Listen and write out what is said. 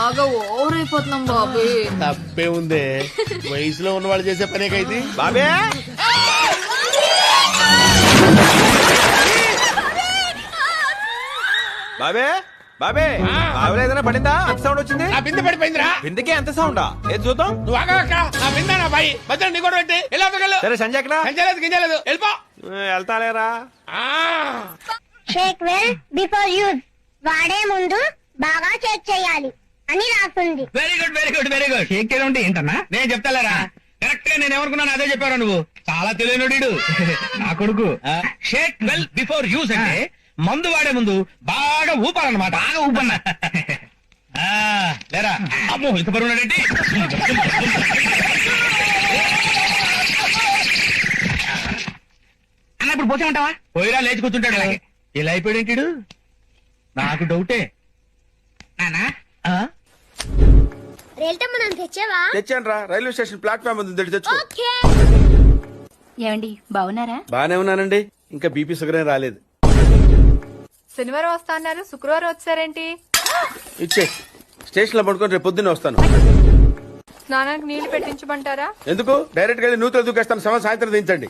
బాగా ఓవర్ అయిపోతున్నాం బాబీ. తప్పే ఉందే. వయసులో ఉన్న వాళ్ళు చేసే పనే కైతే బాబే! బాబే! బాబే! బాబులో ఏదైనా పడిందా? అంత సౌండ్ వచ్చింది? నా బిందె పడిపోయిందిరా. బిందెకి ఎంత సౌండా ఏది చూద్దాం? నువ్వు ఆగా అక్క. నా బిందె నా బాయి. భద్రం నీ కూడా పెట్టి ఎలా సరే సంజయ్ ఎక్కడ గింజలేదు గింజలేదు. వెళ్ళిపో. వెళ్తాలేరా? ఆ. షేక్ వెల్ బిఫోర్ యూజ్ వాడే ముందు బాగా చెక్ చేయాలి. అని రాస్తుంది. Very good very good very good shake చేయడం అంటే ఏంటన్నా? నేను చెప్తాలేరా? కరెక్ట్గా నేను ఎవరుకున్నాను అదే చెప్పారా నువ్వు. చాలా తెలియనుడు నా కొడుకు. షేక్ వెల్ బిఫోర్ యూస్ అంటే మందు వాడే ముందు బాగా ఊపాలన్నమాట. బాగా ఊపన్నా. ఆ, లేరా? అమ్మో ఇంత ఉన్నాడేంటి? అన్న ఇప్పుడు పోతామంటావా పోయిరా లేచి కూర్చుంటాడు. ఇలా అయిపోయాడేంటిడు నాకు డౌటే నానా? నన్ను తెచ్చావా? తెచ్చాను రా రైల్వే స్టేషన్ ప్లాట్ఫామ్ ఉంది తెచ్చి ఏమండి బాగున్నారా? బానే ఉన్నానండి. ఇంకా బీపీ షుగర్ రాలేదు. శనివారం వస్తా అన్నారు శుక్రవారం వచ్చారేంటి? ఇచ్చే. స్టేషన్లో పడుకొని రేపు పొద్దున్నే వస్తాను. స్నానానికి నీళ్ళు పెట్టించమంటారా? ఎందుకు? డైరెక్ట్గా నూతులు దూకేస్తాను సమయం సాయంత్రం దించండి.